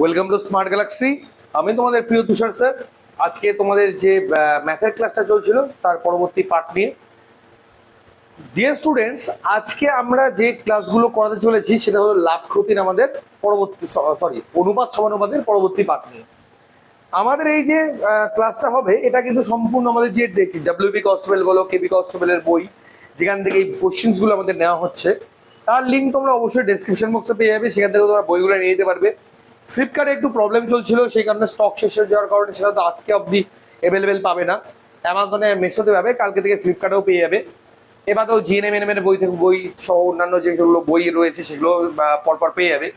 Welcome to smart Galaxy আমি তোমাদের প্রিয় তুষার স্যার, আজকে তোমাদের যে ম্যাথের ক্লাসটা চলছিল, তার পরবর্তী পার্ট নিয়ে। ডিয়ার স্টুডেন্টস আজকে আমরা যে ক্লাসগুলো করাতে চলেছি, সেটা হলো লাভ ক্ষতির আমাদের পরবর্তী সরি অনুপাত সমানুপাতের পরবর্তী পার্ট নিয়ে। আমাদের এই যে ক্লাসটা হবে, এটা কিন্তু সম্পূর্ণ আমাদের যে ডাব্লিউ ডাব্লিউবি কনস্টেবল বলো কেবি কনস্টেবলের বই, যেখান থেকে এই কোশ্চেন্সগুলো আমাদের নেওয়া হচ্ছে। তার লিঙ্ক তোমরা অবশ্যই ডেসক্রিপশন বক্সে পেয়ে যাবে, সেখান থেকে তোমরা বইগুলো নিয়ে যেতে পারবে। ফ্লিপকার্টে একটু প্রবলেম চলছিল, সেই কারণে স্টক শেষ হয়ে যাওয়ার কারণে সেটা তো আজকে অবধি অ্যাভেলেবেল পাবে না। অ্যামাজনে মেশোতে পাবে কালকে থেকে ফ্লিপকার্টেও পেয়ে যাবে। এবারেও জিএনএম এনএম এর বই থেকে বই সহ অন্যান্য যেগুলো বই রয়েছে সেগুলো পরপর পেয়ে যাবে।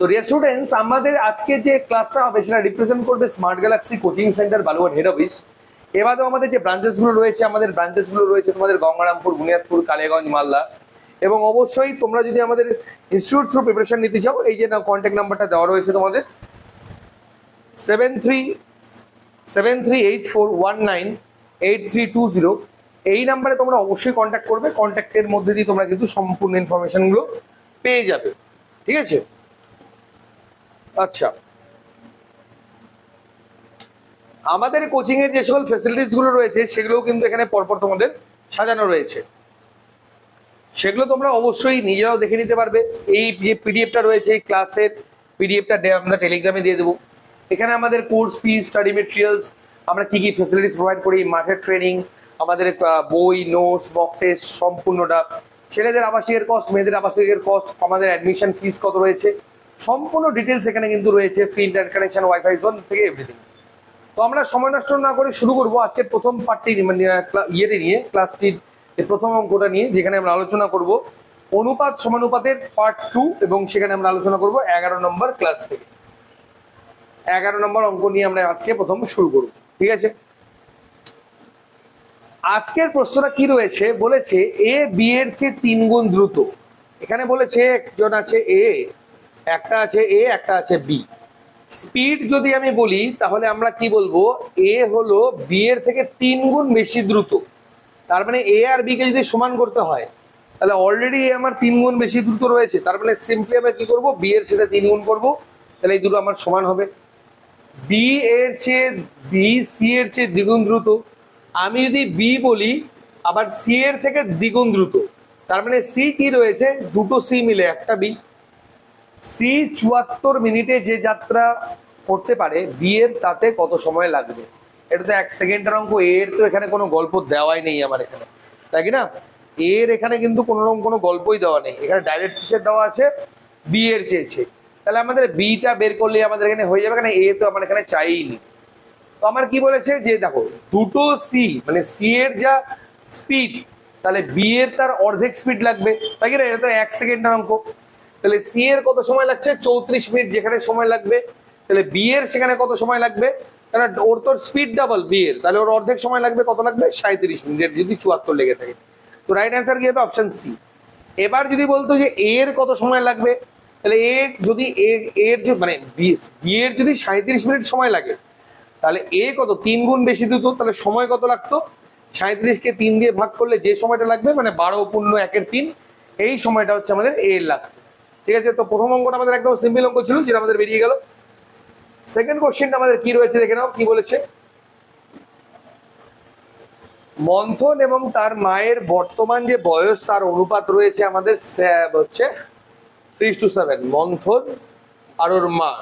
তো রিয়া স্টুডেন্টস আমাদের আজকে যে ক্লাসটা হবে সেটা রিপ্রেজেন্ট করবে smart galaxy coaching centre Balurghat head office এবারেও আমাদের যে ব্রাঞ্চেসগুলো রয়েছে, আমাদের ব্রাঞ্চেসগুলো রয়েছে তোমাদের গঙ্গারামপুর, বুনিয়াদপুর কালিয়াগঞ্জ মালদা। এবং অবশ্যই তোমরা যদি আমাদের ইনস্টিটিউট থ্রু প্রিপারেশন নিতে চাও, এই যে না কন্ট্যাক্ট নাম্বারটা দেওয়া রয়েছে তোমাদের seven three seven three eight four one nine eight three two zero এই নাম্বারে তোমরা অবশ্যই কন্ট্যাক্ট করবে কন্ট্যাক্টের মধ্যে দিয়ে তোমরা কিন্তু সম্পূর্ণ ইনফরমেশনগুলো পেয়ে যাবে। ঠিক আছে? আচ্ছা। আমাদের কোচিং এর যে সকল ফেসিলিটিসগুলো রয়েছে, সেগুলোও কিন্তু এখানে পরপর তোমাদের সাজানো রয়েছে। সেগুলো তোমরা অবশ্যই নিজেরাও দেখে নিতে পারবে। এই যে পিডিএফটা রয়েছে, এই ক্লাসের পিডিএফটা আমরা টেলিগ্রামে দিয়ে দেবো। এখানে আমাদের কোর্স ফি স্টাডি মেটেরিয়ালস আমরা কি কি ফেসিলিটিস প্রোভাইড করি মাঠের ট্রেনিং আমাদের বই নোটস মক টেস্ট সম্পূর্ণটা। ছেলেদের আবাসিকের কস্ট মেয়েদের আবাসিকের কস্ট আমাদের অ্যাডমিশন ফিস কত রয়েছে? সম্পূর্ণ ডিটেলস এখানে কিন্তু রয়েছে free internet connection WiFi zone থেকে এভরিথিং তো আমরা সময় নষ্ট না করে শুরু করব আজকের প্রথম পার্টটি মানে ইয়েতে নিয়ে ক্লাসটির যে প্রথম অঙ্কটা নিয়ে যেখানে আমরা আলোচনা করব অনুপাত সমানুপাতের পার্ট টু এবং সেখানে আমরা আলোচনা করব এগারো নম্বর ক্লাস থেকে। এগারো নম্বর অঙ্ক নিয়ে আমরা আজকে প্রথম শুরু করব, ঠিক আছে? আজকের প্রশ্নটা কি রয়েছে? বলেছে এ বি এর চেয়ে তিন গুণ দ্রুত। এখানে বলেছে একজন আছে এ একটা আছে এ একটা আছে বি স্পিড যদি আমি বলি, তাহলে আমরা কি বলব? এ হলো বি এর থেকে তিন গুণ বেশি দ্রুত। তার মানে এ আর বি কে যদি সমান করতে হয়, তাহলে অলরেডি আমার তিন গুণ বেশি দ্রুত রয়েছে। তার মানে সিম্পলি আমরা কি করব? বি এর সাথে তিন গুণ করব। তাহলে এই দুটো আমার সমান হবে। বি এর চেয়ে বি সি এর চেয়ে দ্বিগুণ দ্রুত। আমি যদি বি বলি, আবার সি এর থেকে দ্বিগুণ দ্রুত। তার মানে সি কি রয়েছে? দুটো সি মিলে একটা বি সি চুয়াত্তর মিনিটে যে যাত্রা করতে পারে বি এর তাতে কত সময় লাগবে? এটা তো এক সেকেন্ডের অঙ্ক, এর তো এখানে কোনো গল্প দেওয়াই নেই আমার এখানে। তাই কি না? এর এখানে কিন্তু কোনো রকম কোনো গল্পই দেওয়া নেই। এখানে ডাইরেক্ট কিসের দেওয়া আছে? বি এর চেয়েছে। তাহলে আমাদের বিটা বের করলে আমাদের এখানে হয়ে যাবে, কারণ এ তো আমার এখানে চাইনি। তো আমার কি বলেছে যে দেখো, দুটো সি মানে সি এর যা স্পিড তাহলে বি এর তার অর্ধেক স্পিড লাগবে। তাই কি না? এটা তো এক সেকেন্ডের অঙ্ক। তাহলে সি এর কত সময় লাগছে? চৌত্রিশ মিনিট যেখানে সময় লাগবে। তাহলে বি এর সেখানে কত সময় লাগবে? কারণ ওর তোর স্পিড ডাবল বিয়ের। তাহলে ওর অর্ধেক সময় লাগবে, কত লাগবে? সাঁত্রিশ মিনিট, যদি চুয়াত্তর লেগে থাকে। তো রাইট অ্যান্সার কি হবে? অপশন সি এবার যদি বলতো যে এর কত সময় লাগবে, তাহলে এ যদি এ এর যে মানে বি বি এর যদি সাঁত্রিশ মিনিট সময় লাগে, তাহলে এ কত? তিন গুণ বেশি দিত তাহলে সময় কত লাগতো? সাঁত্রিশকে তিন দিয়ে ভাগ করলে যে সময়টা লাগবে মানে বারো পূর্ণ একের তিন, এই সময়টা হচ্ছে আমাদের এর লাগতো ঠিক আছে? তো প্রথম অঙ্কটা আমাদের একদম সিম্পল অঙ্ক ছিল, যেটা আমাদের বেরিয়ে গেল। সেকেন্ড কোশ্চেনটা আমাদের কি রয়েছে দেখে নাও, কি বলেছে? মন্থন এবং তার মায়ের বর্তমান যে বয়স, তার অনুপাত রয়েছে আমাদের হচ্ছে থ্রি টু সেভেন মন্থন আর ওর মা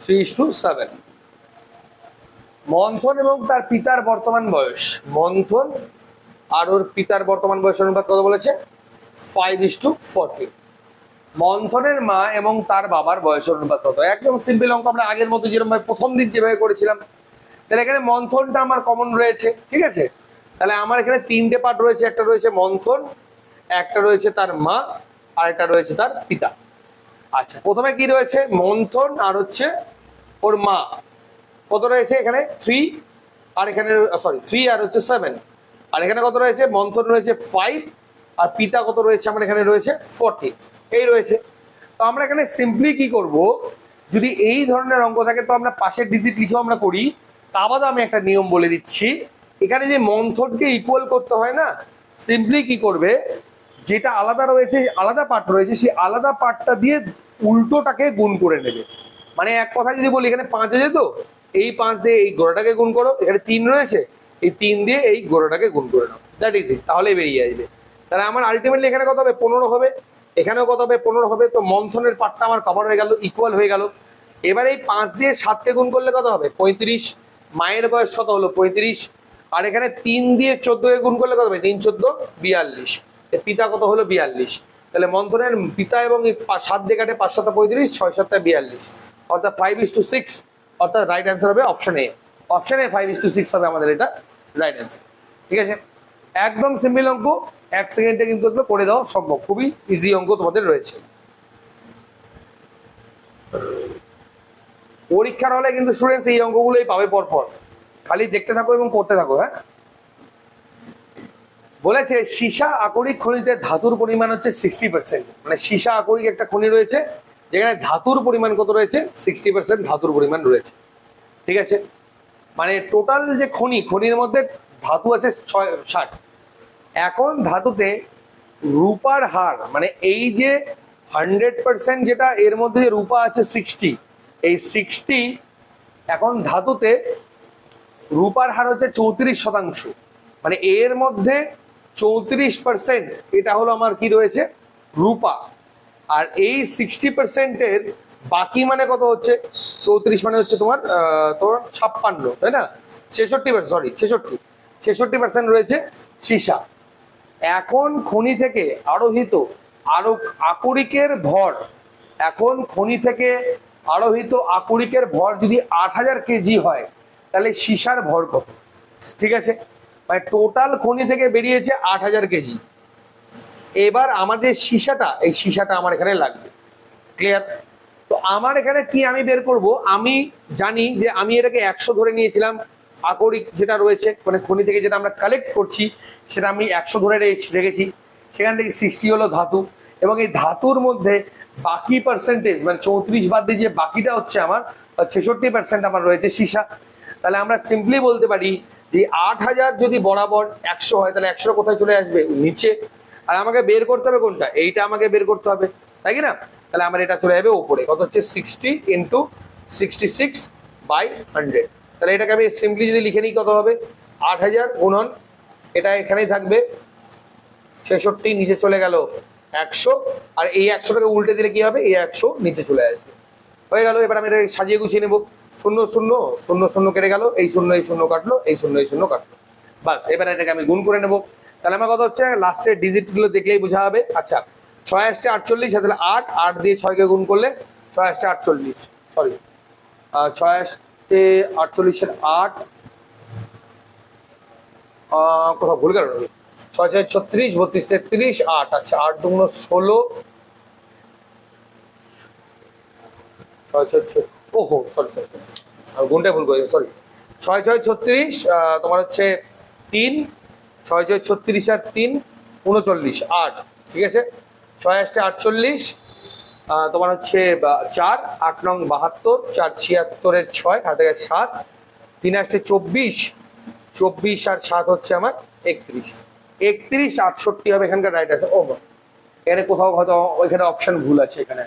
থ্রি টু সেভেন মন্থন এবং তার পিতার বর্তমান বয়স। মন্থন আর ওর পিতার বর্তমান বয়স অনুপাত কত বলেছে? ফাইভ ইস টু ফর্টি মন্থনের মা এবং তার বাবার বয়স অনুপাত কত? একদম সিম্পল অঙ্ক, আমরা আগের মতো যেরকম প্রথম দিন যেভাবে করেছিলাম, তাহলে এখানে মন্থনটা আমার কমন রয়েছে, ঠিক আছে? তাহলে আমার এখানে তিনটে পার্ট রয়েছে, একটা রয়েছে মন্থন, একটা রয়েছে তার মা, আর একটা রয়েছে তার পিতা। আচ্ছা প্রথমে কি রয়েছে? মন্থন আর হচ্ছে ওর মা। কত রয়েছে এখানে? থ্রি আর এখানে সরি থ্রি আর হচ্ছে সেভেন আর এখানে কত রয়েছে? মন্থন রয়েছে ফাইভ আর পিতা কত রয়েছে? আমার এখানে রয়েছে ফোরটি এই রয়েছে। তো আমরা এখানে সিম্পলি কি করব? যদি এই ধরনের অঙ্ক থাকে, তো আমরা পাশের ডিজিট লিখেও আমরা করি। তা বাদে আমি একটা নিয়ম বলে দিচ্ছি। এখানে যে মন্থনকে ইকুয়াল করতে হয় না সিম্পলি কি করবে? যেটা আলাদা রয়েছে, আলাদা পার্ট রয়েছে, সেই আলাদা পার্টটা দিয়ে উল্টোটাকে গুণ করে নেবে। মানে এক কথা যদি বলি, এখানে পাঁচ আছে তো? এই পাঁচ দিয়ে এই গোড়াটাকে গুণ করো, এখানে তিন রয়েছে, এই তিন দিয়ে এই গোড়াটাকে গুণ করে নাও। দ্যাট ইজ ইট তাহলে বেরিয়ে আসবে। তাহলে আমার আলটিমেটলি এখানে কত হবে? পনেরো হবে। এখানেও কত হবে, পনেরো হবে, তো মন্থনের পার্টটা আমার কভার হয়ে গেল ইকুয়াল হয়ে গেল। এবার এই পাঁচ দিয়ে সাতকে গুণ করলে কত হবে? পঁয়ত্রিশ, মায়ের বয়স কত হলো? পঁয়ত্রিশ, আর এখানে তিন দিয়ে চোদ্দ চোদ্দকে গুণ করলে কত হবে? তিন, চোদ্দ, বিয়াল্লিশ। পিতা কত হলো? বিয়াল্লিশ। তাহলে মন্থনের পিতা এবং সাত দিয়ে কাটে পাঁচ সাতটা পঁয়ত্রিশ, ছয় সাতটা বিয়াল্লিশ। অর্থাৎ ফাইভ ইস টু সিক্স অর্থাৎ রাইট অ্যান্সার হবে option A option A five is to six হবে আমাদের এটা রাইট অ্যান্সার ঠিক আছে? একদম সিম্পল অঙ্ক। এক সেকেন্ডে কিন্তু এগুলো করে দেওয়া সম্ভব। খুবই ইজি অঙ্ক তোমাদের রয়েছে। পরীক্ষার হলে কিন্তু স্টুডেন্টস এই অঙ্কগুলোই পাবে পরপর। খালি দেখতে থাকো এবং পড়তে থাকো হ্যাঁ? বলেছে, সীসা আকরিক খনিতে ধাতুর পরিমাণ হচ্ছে সিক্সটি পার্সেন্ট মানে সীসা আকরিক একটা খনি রয়েছে, যেখানে ধাতুর পরিমাণ কত রয়েছে? সিক্সটি পার্সেন্ট ধাতুর পরিমাণ রয়েছে। ঠিক আছে? মানে টোটাল যে খনি, খনির মধ্যে ধাতু আছে ছয়, ষাট। এখন ধাতুতে রূপার হার মানে এই যে হান্ড্রেড পার্সেন্ট যেটা এর মধ্যে যে রূপা আছে সিক্সটি এই সিক্সটি এখন ধাতুতে রূপার হার হচ্ছে চৌত্রিশ শতাংশ। মানে এর মধ্যে চৌত্রিশ পার্সেন্ট এটা হলো আমার কি রয়েছে? রূপা। আর এই সিক্সটি পার্সেন্টের বাকি মানে কত হচ্ছে? চৌত্রিশ মানে হচ্ছে তোমার তোমার ছাপ্পান্ন, তাই না? ছেষট্টি সরি ছেষট্টি। ছেষট্টি পার্সেন্ট রয়েছে সীসা। এখন খনি থেকে আরোহিত আরও আকরিকের ভর, এখন খনি থেকে আরোহিত আকরিকের ভর যদি আট হাজার কেজি হয়, তাহলে সীসার ভর কত? ঠিক আছে? মানে টোটাল খনি থেকে বেরিয়েছে আট হাজার কেজি। এবার আমাদের সীসাটা, এই সীসাটা আমার এখানে লাগবে। ক্লিয়ার তো আমার এখানে কি আমি বের করব? আমি জানি যে আমি এটাকে একশো ধরে নিয়েছিলাম। আকরিক যেটা রয়েছে মানে খনি থেকে যেটা আমরা কালেক্ট করছি, সেটা আমি একশো ধরে রেখেছি- সেখান থেকে সিক্সটি হলো ধাতু এবং এই ধাতুর মধ্যে বাকি পার্সেন্টেজ মানে চৌত্রিশ বাদ দিয়ে যে বাকিটা হচ্ছে আমার ছেষট্টি পার্সেন্ট আমার রয়েছে সীসা। তাহলে আমরা সিম্পলি বলতে পারি যে আট হাজার যদি বরাবর একশো হয়, তাহলে একশো কোথায় চলে আসবে? নিচে। আর আমাকে বের করতে হবে কোনটা? এইটা আমাকে বের করতে হবে। তাই না? তাহলে আমার এটা চলে যাবে ওপরে। কত হচ্ছে? Sixty into sixty six by hundred তাহলে এটাকে আমি সিম্পলি যদি লিখে নিই কত হবে? আট হাজার গুণন, এটা এখানেই থাকবে। ছেষট্টি নিচে চলে গেল একশো, আর এই একশোটাকে উল্টে দিলে কি হবে? এই একশো নিচে চলে আসবে। হয়ে গেল, এবার আমি এটা সাজিয়ে গুছিয়ে নেব। শূন্য শূন্য শূন্য শূন্য কেটে গেল। এই শূন্য এই শূন্য কাটলো, এই শূন্য এই শূন্য কাটলো। বাস, এবার এটাকে আমি গুণ করে নেব। তাহলে আমার কথা হচ্ছে? লাস্টের ডিজিটগুলো দেখলেই বোঝা হবে। আচ্ছা ছয় আসছে আটচল্লিশ, তাহলে আট আট দিয়ে ছয়কে গুণ করলে ছয় আসছে আটচল্লিশ। সরি ছয় আসতে আটচল্লিশের আট। কোথাও ভুল গেল ছয় ছয় ছত্রিশ, বত্রিশ তেত্রিশ, আট। আচ্ছা আট দুগুণ ষোলো। ছয় ছয় ওহো সরি সরি গুণটা ভুল করেছি সরি ছয় ছয় ছত্রিশ তোমার হচ্ছে তিন। ছয় ছয় ছত্রিশ আর তিন, উনচল্লিশ, আট। ঠিক আছে? ছয় আসছে আটচল্লিশ তোমার হচ্ছে চার, আট নং বাহাত্তর, চার ছিয়াত্তরের ছয় হাতে গেছে সাত, তিন আসছে চব্বিশ চব্বিশ আর সাত হচ্ছে আমার একত্রিশ। একত্রিশ, আটষট্টি হবে এখানকার রাইট আছে ও এখানে কোথাও হয়তো ওইখানে অপশন ভুল আছে এখানে।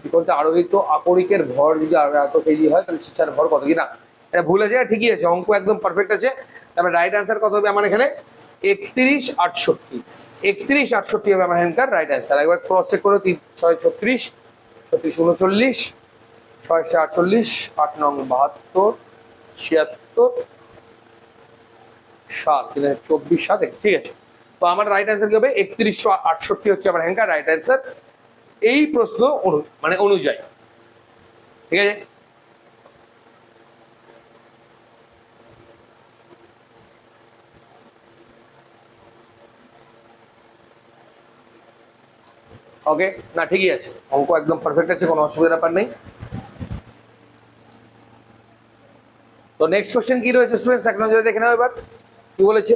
কি বলতে, আরোহিত আকরিকের ভর যদি এত কেজি হয়, তাহলে সিসার ভর কত? কি না? এটা ভুল আছে ঠিকই আছে, অঙ্ক একদম পারফেক্ট আছে। তারপরে রাইট অ্যান্সার কত হবে আমার এখানে? একত্রিশ, আটষট্টি। একত্রিশ, আটষট্টি হবে আমার এখানকার রাইট অ্যান্সার একবার ক্রস চেক করো, তিন, ছয়, ছত্রিশ ছত্রিশ, উনচল্লিশ, ছয় আটচল্লিশ, আট, নং, বাহাত্তর, ছিয়াত্তর, সাত, তিন চব্বিশ, সাত ঠিক আছে। তো আমার রাইট অ্যান্সার কি হবে? একত্রিশশো আটষট্টি হচ্ছে আমার এখানকার রাইট অ্যান্সার এই প্রশ্ন মানে অনুযায়ী। ঠিক আছে? ওকে না, ঠিকই আছে। অঙ্ক একদম পারফেক্ট আছে, কোনো অসুবিধার ব্যাপার নেই। তো নেক্সট কোশ্চেন কি রয়েছে স্টুডেন্টস এক নজরে দেখে নাও এবার। কি বলেছে?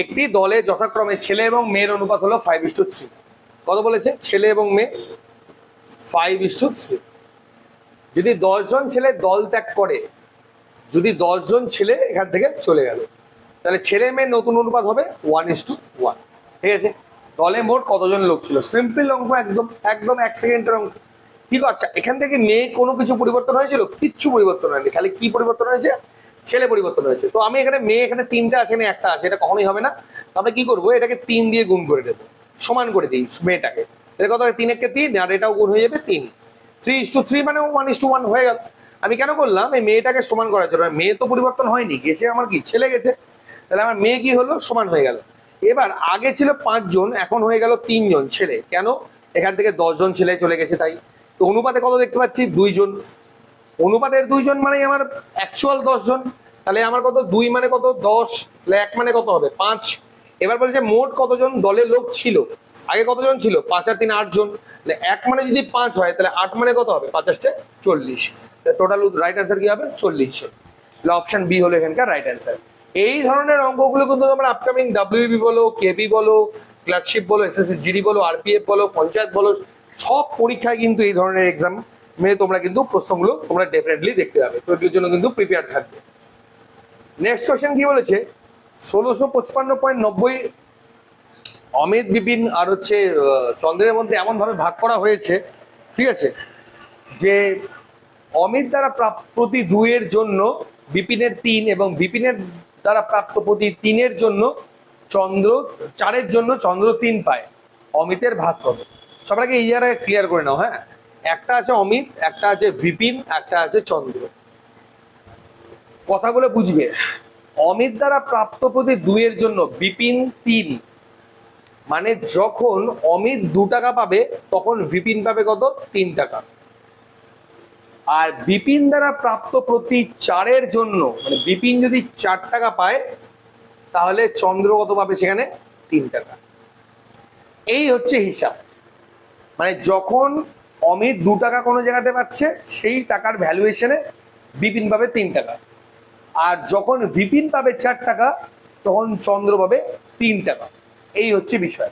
একটি দলে যথাক্রমে ছেলে এবং মেয়ের অনুপাত হলো ফাইভ ইস টু থ্রি কত বলেছে? ছেলে এবং মেয়ে ফাইভ ইস টু থ্রি যদি দশজন ছেলে দল ত্যাগ করে, যদি দশজন ছেলে এখান থেকে চলে গেল। তাহলে ছেলে মেয়ের নতুন অনুপাত হবে ওয়ান ইস টু ওয়ান ঠিক আছে? দলে মোট কতজন লোক ছিল? সিম্পল অঙ্ক একদম একদম এক সেকেন্ডের অঙ্ক। ঠিক আছে আচ্ছা এখান থেকে মেয়ে কোনো কিছু পরিবর্তন হয়েছিল? কিচ্ছু পরিবর্তন হয়নি। খালি কি পরিবর্তন হয়েছে? ছেলে পরিবর্তন হয়েছে। তো আমি এখানে মেয়ে এখানে তিনটা আছে না একটা আছে, এটা কখনোই হবে না। আমরা কি করব? এটাকে তিন দিয়ে গুণ করে দেবো। সমান করে দিই মেয়েটাকে। এটা কত তিন একে তিন, আর এটাও গুণ হয়ে যাবে তিন। থ্রি ইস টু থ্রি মানে ওয়ান ইস টু ওয়ান হয়ে গেল। আমি কেন করলাম? এই মেয়েটাকে সমান করার জন্য। মেয়ে তো পরিবর্তন হয়নি, গেছে আমার কি? ছেলে গেছে। তাহলে আমার মেয়ে কি হলো? সমান হয়ে গেল। এবার আগে ছিল পাঁচজন, এখন হয়ে গেল তিনজন ছেলে। কেন? এখান থেকে দশজন ছেলে চলে গেছে তাই। তো অনুপাতে কত দেখতে পাচ্ছি? দুইজন। অনুপাতের দুইজন মানে আমার অ্যাকচুয়াল দশজন। তাহলে আমার কত? দুই মানে কত? দশ। তাহলে এক মানে কত হবে? পাঁচ। এবার বলছে মোট কতজন দলের লোক ছিল? আগে কতজন ছিল? পাঁচ আর তিন আটজন। এক মানে যদি পাঁচ হয়, তাহলে আট মানে কত হবে? পাঁচাশটা চল্লিশ। টোটাল রাইট অ্যান্সার কি হবে? চল্লিশ অপশন বি হলো এখানকার রাইট অ্যান্সার এই ধরনের অঙ্কগুলো কিন্তু তোমরা আপকামিং ডাব্লিউবি বলো কেবি বলো ক্লার্কশিপ বলো এসএসসি জিডি বলো আরপিএফ বলো, পঞ্চায়েত বলো, সব পরীক্ষায় কিন্তু এই ধরনের এক্সাম মেয়ে তোমরা কিন্তু প্রশ্নগুলো তোমরা ডেফিনেটলি দেখতে পাবে। তো এটির জন্য কিন্তু প্রিপেয়ার থাকবে। নেক্সট কোয়েশ্চেন কি বলেছে? ষোলোশো পঁচপান্ন পয়েন্ট নব্বই অমিত, বিপিন আর হচ্ছে চন্দ্রের মধ্যে এমনভাবে ভাগ করা হয়েছে, ঠিক আছে? যে অমিত দ্বারা প্রতি দুইয়ের জন্য বিপিনের তিন এবং বিপিনের দ্বারা প্রাপ্ত প্রতি তিনের জন্য চন্দ্র, চারের জন্য চন্দ্র তিন পায়। অমিতের ভাগ কত? সবার আগে এই জায়গায় ক্লিয়ার করে নাও হ্যাঁ? একটা আছে অমিত, একটা আছে বিপিন, একটা আছে চন্দ্র। কথাগুলো বুঝবে? অমিত দ্বারা প্রাপ্ত প্রতি দুইয়ের জন্য বিপিন তিন। মানে যখন অমিত দু টাকা পাবে, তখন বিপিন পাবে কত? তিন টাকা। আর বিপিন দ্বারা প্রাপ্ত প্রতি চারের জন্য মানে বিপিন যদি চার টাকা পায়, তাহলে চন্দ্র কত পাবে সেখানে? তিন টাকা। এই হচ্ছে হিসাব। মানে যখন অমিত দু টাকা কোনো জায়গাতে পাচ্ছে, সেই টাকার ভ্যালুয়েশনে বিপিন পাবে তিন টাকা। আর যখন বিপিন পাবে চার টাকা, তখন চন্দ্র পাবে তিন টাকা। এই হচ্ছে বিষয়।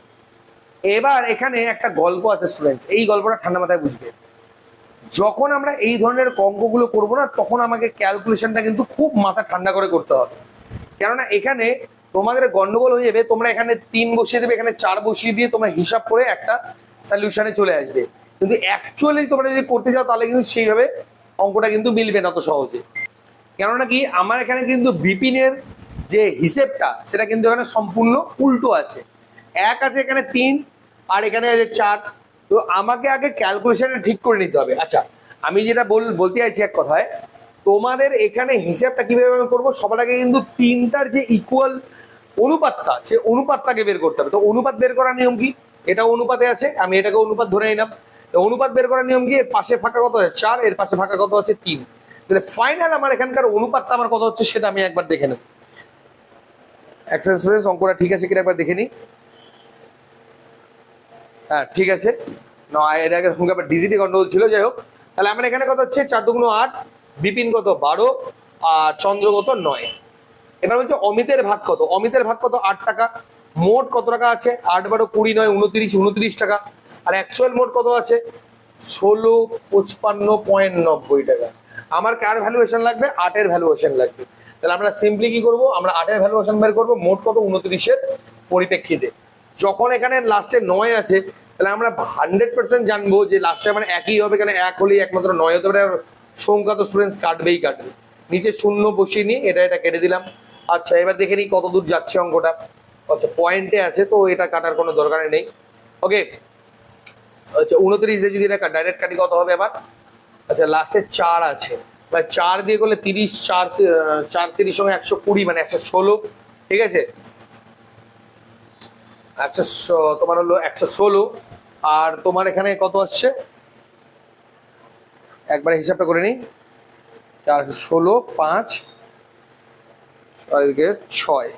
এবার এখানে একটা গল্প আছে স্টুডেন্টস এই গল্পটা ঠান্ডা মাথায় বুঝবে। যখন আমরা এই ধরনের অঙ্কগুলো করব না, তখন আমাকে ক্যালকুলেশনটা কিন্তু খুব মাথা ঠান্ডা করে করতে হবে। কেননা এখানে তোমাদের গন্ডগোল হয়ে যাবে, তোমরা এখানে তিন বসিয়ে দেবে, এখানে চার বসিয়ে দিয়ে তোমরা হিসাব করে একটা সলিউশনে চলে আসবে। কিন্তু অ্যাকচুয়ালি তোমরা যদি করতে চাও, তাহলে কিন্তু সেইভাবে অঙ্কটা কিন্তু মিলবে না তো সহজে। কেননা কি, আমার এখানে কিন্তু বিপিনের যে হিসেবটা, সেটা কিন্তু এখানে সম্পূর্ণ উল্টো আছে। এক আছে এখানে তিন, আর এখানে আছে চার। তো আমাকে আগে ক্যালকুলেশনটা ঠিক করে নিতে হবে। আচ্ছা আমি যেটা বল বলতে চাইছি এক কথায়, তোমাদের এখানে হিসাবটা কীভাবে আমি করব? সবার আগে কিন্তু তিনটার যে ইকুয়াল অনুপাতটা, সে অনুপাতটাকে বের করতে হবে। তো অনুপাত বের করার নিয়ম কি? এটা অনুপাতে আছে, আমি এটাকে অনুপাত ধরে নিলাম। তো অনুপাত বের করার নিয়ম কি? এর পাশে ফাঁকা কত আছে? চার, এর পাশে ফাঁকা কত আছে? তিন। তাহলে ফাইনাল আমার এখানকার অনুপাতটা আমার কত হচ্ছে সেটা আমি একবার দেখে নেব। এক্সারসাইজ অঙ্কটা ঠিক আছে কিনা একবার দেখে নিই। হ্যাঁ ঠিক আছে। এর আগে ডিজিটি কন্ট্রোল ছিল, যাই হোক। তাহলে আমার এখানে কত হচ্ছে? চার দুগুণ আট, বিপিন কত বারো, আর চন্দ্র কত নয়। এবার বলছে অমিতের ভাগ কত? অমিতের ভাগ কত? আট টাকা। মোট কত টাকা আছে? আট বারো কুড়ি নয়, উনত্রিশ উনত্রিশ টাকা। আর অ্যাকচুয়াল মোট কত আছে? ষোলো পঁচপান্ন পয়েন্ট নব্বই টাকা। আমার কার ভ্যালুয়েশন লাগবে? আটের ভ্যালুয়েশন লাগবে। তাহলে আমরা সিম্পলি কি করব? আমরা আটের ভ্যালুয়েশন বের করব। মোট কত? উনত্রিশের পরিপ্রেক্ষিতে। যখন এখানে লাস্টে নয় আছে তাহলে আমরা হান্ড্রেড পার্সেন্ট জানব যে লাস্টে মানে একই হবে, কেন এক হলেই একমাত্র নয় হতে পারে, আর সংখ্যা তো স্টুডেন্টস কাটবেই কাটবে। নিচে শূন্য বসিয়ে নিই এটা এটা কেটে দিলাম। আচ্ছা এবার দেখে নিই কত দূর যাচ্ছে অঙ্কটা। আচ্ছা পয়েন্টে আছে, তো এটা কাটার কোনো দরকার নেই। ওকে আচ্ছা উনত্রিশে যদি এটা ডাইরেক্ট কাটি কত হবে আবার? আচ্ছা লাস্টে চার আছে। বা চার দিয়ে করলে তিরিশ, চার চার তিরিশ সঙ্গে একশো কুড়ি মানে একশো ষোলো, ঠিক আছে? একশো তোমার হলো একশো ষোলো। আর তোমার এখানে কত আসছে? একবার হিসাবটা করে নিই। চার ষোলো পাঁচ এদিকে ছয়।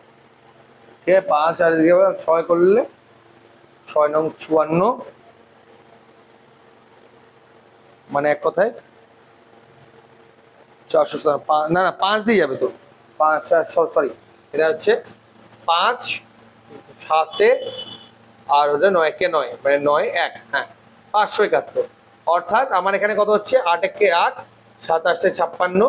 ঠিক আছে পাঁচ আর এদিকে ছয় করলে ছয় নং চুয়ান্ন। মানে এক কথায় চারশো সতেরো, না না পাঁচ দিয়ে যাবে তো। পাঁচ সরি এটা হচ্ছে পাঁচ সাতে আর ওটা নয় কে নয় মানে নয় এক হ্যাঁ পাঁচশো একাত্তর। অর্থাৎ আমার এখানে কত হচ্ছে? আট একে আট সাতাশটে ছাপ্পান্ন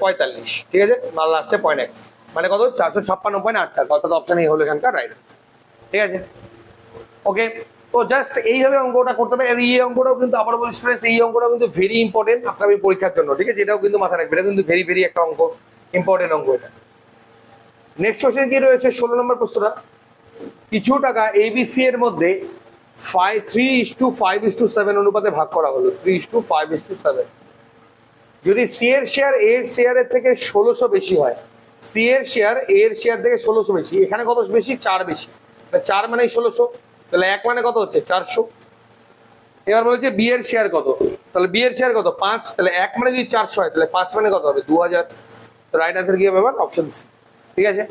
পঁয়তাল্লিশ। ঠিক আছে? না লাস্টে পয়েন্ট এক মানে কত? চারশো ছাপ্পান্ন পয়েন্ট আট টাকা। অর্থাৎ অপশন এই হলো এখানকার রাইট ঠিক আছে? ওকে তো জাস্ট এইভাবে অঙ্কটা করতে হবে। আর এই অঙ্কটাও কিন্তু আবার বলি স্টুডেন্টস এই অঙ্কটাও কিন্তু ভেরি ইম্পর্টেন্ট আপনার পরীক্ষার জন্য। ঠিক আছে? এটাও কিন্তু মাথায় রাখবে। এটা কিন্তু ভেরি ভেরি একটা অঙ্ক। ইম্পর্টেন্ট অঙ্ক এটা। নেক্সট কোশ্চেন কি রয়েছে? ষোলো নম্বর প্রশ্নটা। কিছু টাকা এবিসি এর মধ্যে five three is to five is to seven অনুপাতে ভাগ করা হলো। Three is to five is to seven যদি সি এর শেয়ার এর শেয়ারের থেকে ষোলোশো বেশি হয় সি এর শেয়ার এর শেয়ার থেকে ষোলোশো বেশি, এখানে কত বেশি? চার বেশি। চার মানে ষোলোশো। তাহলে এক মানে কত হচ্ছে? চারশো। এবার বলেছে বি এর শেয়ার কত? তাহলে বি এর শেয়ার কত? পাঁচ। তাহলে এক মানে যদি চারশো হয়, তাহলে পাঁচ মানে কত হবে? দু হাজার রাইট আনসার কি হবে? এবার অপশন সি ঠিক আছে?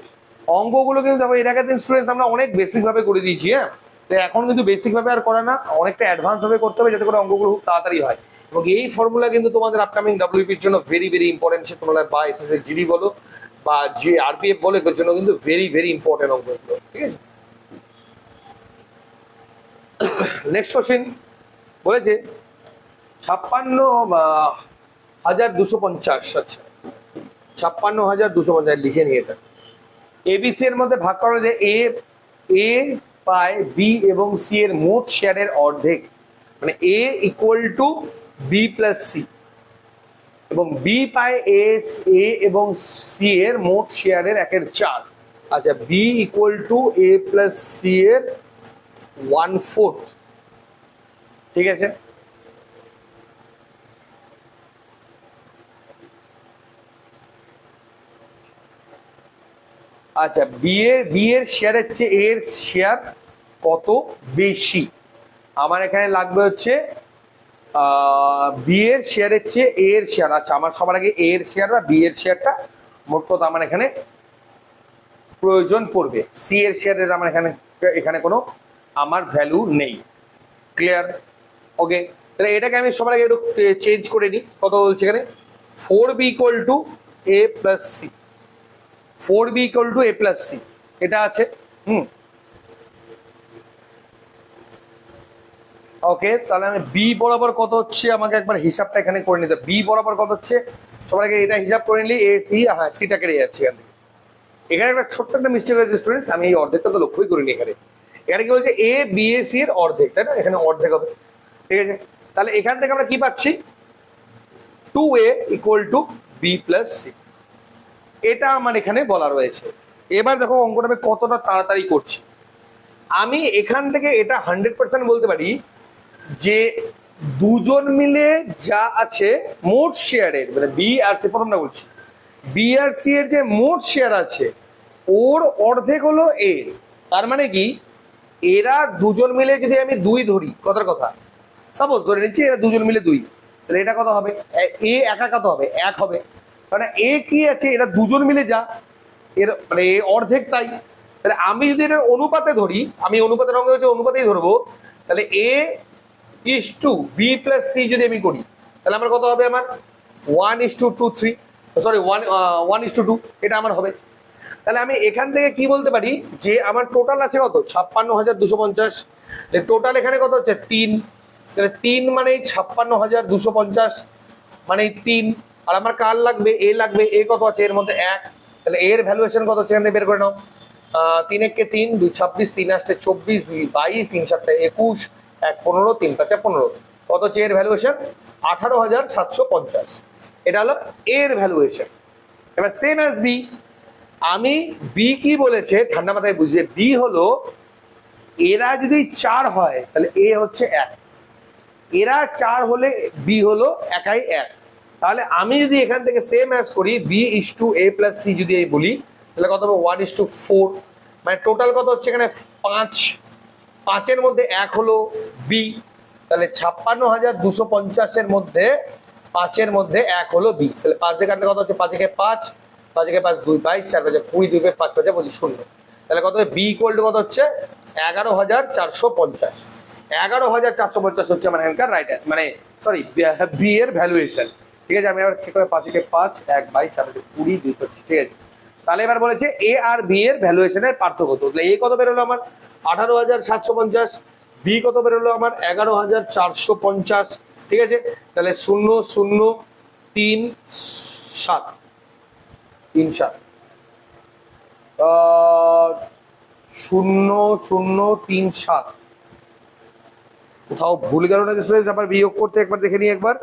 অঙ্কগুলো কিন্তু দেখো দিন স্টুডেন্টস আমরা অনেক বেসিক ভাবে করে দিয়েছি হ্যাঁ? তো এখন কিন্তু বেসিক ভাবে আর করা না, অনেকটা অ্যাডভান্স ভাবে করতে হবে যাতে করে অঙ্কগুলো খুব তাড়াতাড়ি হয়। এবং এই ফর্মুলা কিন্তু তোমাদের আপকামিং ডাব্লিউপির জন্য ভেরি ভেরি ইম্পর্টেন্ট সে তোমরা বা এসএসএ জিডি বলো, বা যে আরপিএফ বলো, এর জন্য কিন্তু ভেরি ভেরি ইম্পর্টেন্ট অঙ্কগুলো, ঠিক আছে? নেক্সট কোশ্চেন বলেছে, ছাপ্পান্ন হাজার দুশো পঞ্চাশ আচ্ছা ছাপ্পান্ন হাজার দুশো পঞ্চাশ লিখে নিয়ে এটা এবিসি এর মধ্যে ভাগ করা যে এ এ পায় বি এবং সি এর মোট শেয়ারের অর্ধেক। মানে A equal to B plus C এবং বি পায় এ এ এবং সি এর মোট শেয়ারের একের চার। আচ্ছা B equal to A plus C এর ওয়ান ফোর্থ ঠিক আছে? আচ্ছা বি এর বি এর শেয়ারের চেয়ে এর শেয়ার কত বেশি? আমার এখানে লাগবে হচ্ছে বি এর শেয়ারের চেয়ে এর শেয়ার আচ্ছা আমার সবার আগে এর শেয়ার বা বি এর শেয়ারটা মোট কথা আমার এখানে প্রয়োজন পড়বে? সি এর শেয়ারের আমার এখানে এখানে কোনো আমার ভ্যালু নেই। ক্লিয়ার ওকে তাহলে এটাকে আমি সবার আগে একটু চেঞ্জ করে নিই। কত বলছি এখানে? Four B equal to A plus C four B equal to A plus C এটা আছে। হুম। ওকে তাহলে আমি বি বরাবর কত হচ্ছে? আমাকে একবার হিসাবটা এখানে করে নিতে বি বরাবর কত হচ্ছে? সবার আগে এটা হিসাব করে নিলি এ সি হ্যাঁ সিটা কেটে যাচ্ছে এখান থেকে। এখানে একটা ছোট্ট একটা মিস্টেক হয়েছে স্টুডেন্টস আমি এই অর্ধেকটা তো লক্ষ্যই করিনি এখানে। এখানে কি বলছে? এ বি এ সি এর অর্ধেক, তাই না? এখানে অর্ধেক হবে। ঠিক আছে? তাহলে এখান থেকে আমরা কি পাচ্ছি? Two A equal to B plus C এটা আমার এখানে বলা রয়েছে। এবার দেখো অঙ্কটা আমি কতটা তাড়াতাড়ি করছি। আমি এখান থেকে এটা হান্ড্রেড পার্সেন্ট বলতে পারি যে দুজন মিলে যা আছে মোট শেয়ারের মানে বি আর সি প্রথমটা বলছি। বি আর সি এর যে মোট শেয়ার আছে, ওর অর্ধেক হলো এ তার মানে কি? এরা দুজন মিলে যদি আমি দুই ধরি, কথার কথা। সাপোজ ধরে নিচ্ছি এরা দুজন মিলে দুই। তাহলে এটা কত হবে? এ- একা কত হবে? এক হবে। মানে এ কি আছে? এরা দুজন মিলে যা। এর মানে অর্ধেক তাই। তাহলে আমি যদি এটার অনুপাতে ধরি, আমি অনুপাতের অঙ্গে হচ্ছে অনুপাতেই ধরবো, তাহলে A is to B plus C যদি আমি করি, তাহলে আমার কত হবে আমার? One is to two two three one one one is to two আমার হবে। তাহলে আমি এখান থেকে কি বলতে পারি? যে আমার টোটাল আছে কত? ছাপ্পান্ন হাজার দুশো পঞ্চাশ। টোটাল এখানে কত হচ্ছে? তিন। তাহলে তিন মানে ছাপ্পান্ন হাজার দুশো পঞ্চাশ মানে তিন। আর আমার কার লাগবে, এ লাগবে, এ কত আছে, এর মধ্যে এক। তাহলে এর ভ্যালুয়েশন কত এখান থেকে বের করে নাও। তিন একে তিন, দুই ছাব্বিশ, তিন আসতে চব্বিশ, দুই বাইশ, তিন সাতটা একুশ, এক পনেরো, তিন পাঁচে পনেরো। কত হচ্ছে এর ভ্যালুয়েশন আঠারো হাজার সাতশো পঞ্চাশ। এটা হলো এর ভ্যালুয়েশন এবার সেম অ্যাজ বি আমি বি কি বলেছে? ঠান্ডা মাথায় বুঝিয়ে বি হলো এরা যদি চার হয়, তাহলে এ হচ্ছে এক। এরা চার হলে বি হলো একাই এক। তাহলে আমি যদি এখান থেকে সেম অ্যাজ করি B is to A plus C যদি আমি বলি, তাহলে কত হবে? ওয়ান ইস টু ফোর মানে টোটাল কত হচ্ছে এখানে? পাঁচ। পাঁচের মধ্যে এক হলো বি তাহলে ছাপ্পান্ন হাজার দুশো পঞ্চাশের মধ্যে, পাঁচের মধ্যে এক হলো বি তাহলে পাঁচ আটটা কত হচ্ছে? পাঁচ থেকে পাঁচ পাঁচ থেকে পাঁচ দুই বাইশ, চার পাঁচে কুড়ি, দুই পাঁচ পাঁচ পাঁচে পঁচিশ, শূন্য। তাহলে কত হবে? বি টু কত হচ্ছে? এগারো হাজার চারশো পঞ্চাশ। এগারো হাজার চারশো পঞ্চাশ হচ্ছে মানে এখানকার রাইটার মানে সরি বি এর ভ্যালুয়েশন ঠিক আছে, আমি আবার ঠিক করে পাঁচ থেকে পাঁচ, এক বাইশ পাঁচে কুড়ি, দুই পঁচিশ ঠিক আছে। তাহলে এবার বলেছে এ আর বি এর ভ্যালুয়েশনের পার্থক্য। তো এ কত বেরোলো আমার? আঠারো হাজার সাতশো পঞ্চাশ। বি কত বেরোলো আমার? এগারো হাজার চারশো পঞ্চাশ। ঠিক আছে? তাহলে শূন্য শূন্য, তিন, সাত। তিন, সাত। শূন্য শূন্য, তিন, সাত। কোথাও ভুল গেল না আবার বিয়োগ করতে একবার দেখে নিই একবার।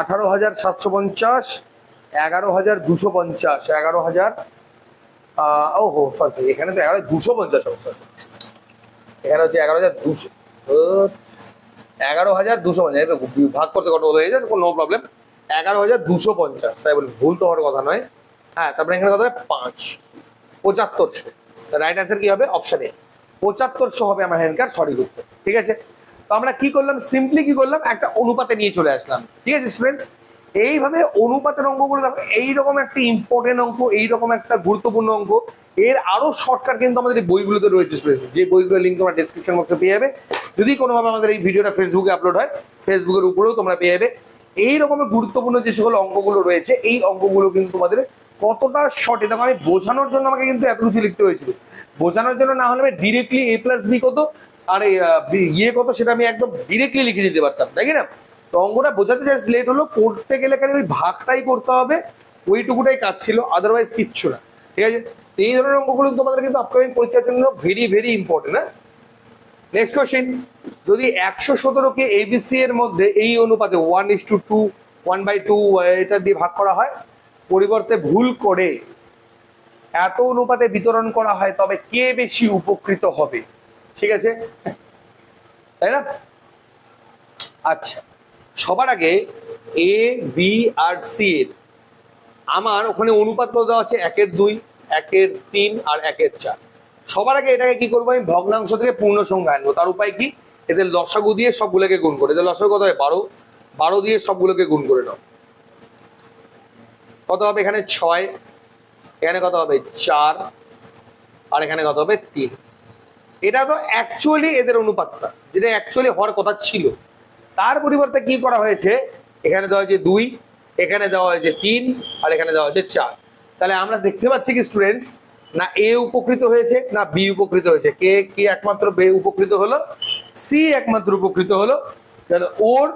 আঠারো হাজার সাতশো পঞ্চাশ, এগারো হাজার দুশো পঞ্চাশ, এগারো হাজার ও হো সরি এখানে তো এগারো দুশো পঞ্চাশ sorry। এখানে হচ্ছে এগারো হাজার দুশো এগারো হাজার দুশো পঞ্চাশ ভাগ করতে কত হয়ে যায় কোনো প্রবলেম এগারো হাজার দুশো পঞ্চাশ, তাই বলি ভুল তো হওয়ার কথা নয়। হ্যাঁ তারপরে এখানে কত হবে? পাঁচ। পঁচাত্তরশো। রাইট অ্যান্সার কি হবে? অপশন পঁচাত্তরশো হবে আমার হ্যান্ডকার সঠিক উত্তর ঠিক আছে? তো আমরা কি করলাম? সিম্পলি কি করলাম? একটা অনুপাতে নিয়ে চলে আসলাম। ঠিক আছে স্টুডেন্টস এইভাবে অনুপাতের অঙ্কগুলো দেখো, এইরকম একটা ইম্পর্টেন্ট অঙ্ক, এইরকম একটা গুরুত্বপূর্ণ অঙ্ক। এর আরও শর্টকাট কিন্তু আমাদের বইগুলোতে রয়েছে যে বইগুলোর লিঙ্ক তোমরা ডিসক্রিপশন বক্সে পেয়ে যাবে। যদি কোনোভাবে আমাদের এই ভিডিওটা ফেসবুকে আপলোড হয় ফেসবুকের উপরেও তোমরা পেয়ে যাবে। এই রকমের গুরুত্বপূর্ণ যে সকল অঙ্কগুলো রয়েছে, এই অঙ্কগুলো কিন্তু তোমাদের কতটা শর্ট এটা আমি বোঝানোর জন্য আমাকে কিন্তু এত কিছু লিখতে হয়েছিল। বোঝানোর জন্য না হলে আমি ডিরেক্টলি এ প্লাস বি কত আর ইয়ে কত সেটা আমি একদম ডিরেক্টলি লিখে দিতে পারতাম, তাই না? তো অঙ্কটা বোঝাতে জাস্ট লেট হলো, করতে গেলে খালি ওই ভাগটাই করতে হবে, ওইটুকুটাই কাজ ছিল আদারওয়াইজ কিচ্ছু না, ঠিক আছে? এই ধরনের অঙ্কগুলো তোমাদের কিন্তু আপকামিং পরীক্ষার জন্য ভেরি ভেরি ইম্পর্টেন্ট হ্যাঁ? নেক্সট কোশ্চেন যদি একশো সতেরোকে এবিসি এর মধ্যে এই অনুপাতে one is to two two one by two দিয়ে ভাগ করা হয়, পরিবর্তে ভুল করে এত অনুপাতে বিতরণ করা হয়, তবে কে বেশি উপকৃত হবে? ঠিক আছে? তাই না? আচ্ছা সবার আগে এ বি আর সি এর, আমার ওখানে অনুপাত কত দেওয়া আছে? একের দুই, একের তিন আর একের চার। সবার আগে এটাকে কি করব আমি? ভগ্নাংশ থেকে পূর্ণ সংখ্যা আনব। তার উপায় কি? এদের লসাগু দিয়ে সবগুলোকে গুণ করে। এদের লসাগু কত হয়? বারো। বারো দিয়ে সবগুলোকে গুণ করে নাও। কত হবে? এখানে ছয়। এখানে কত হবে? চার। আর এখানে কত হবে? তিন। এটা তো অ্যাকচুয়ালি এদের অনুপাতটা, যেটা অ্যাকচুয়ালি হওয়ার কথা ছিল। তার পরিবর্তে কি করা হয়েছে? এখানে দেওয়া হয়েছে দুই, এখানে দেওয়া হয়েছে তিন, আর এখানে দেওয়া হয়েছে চার। তাহলে আমরা দেখতে পাচ্ছি কি স্টুডেন্টস না এ উপকৃত হয়েছে, না বি উপকৃত হয়েছে। কে, কি একমাত্র বে উপকৃত হলো? সি একমাত্র উপকৃত হলো। ওর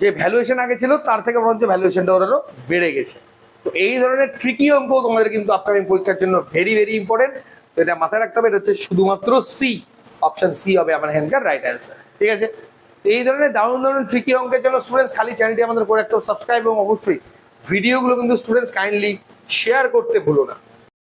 যে ভ্যালুয়েশন আগে ছিল, তার থেকে বরঞ্চ ভ্যালুয়েশনটা ওর বেড়ে গেছে। তো এই ধরনের ট্রিকি অঙ্ক তোমাদের কিন্তু আপকামিং পরীক্ষার জন্য ভেরি ভেরি ইম্পর্টেন্ট তো এটা মাথায় রাখতে হবে, এটা হচ্ছে শুধুমাত্র সি অপশন সি হবে আমার হ্যান্ডকার রাইট অ্যান্সার ঠিক আছে? এই ধরনের দারুণ দারুণ ট্রিকি অঙ্কের জন্য স্টুডেন্টস খালি চ্যানেলটি আমাদের করে একটা সাবস্ক্রাইব এবং অবশ্যই ভিডিওগুলো কিন্তু স্টুডেন্টস কাইন্ডলি শেয়ার করতে ভুলো না।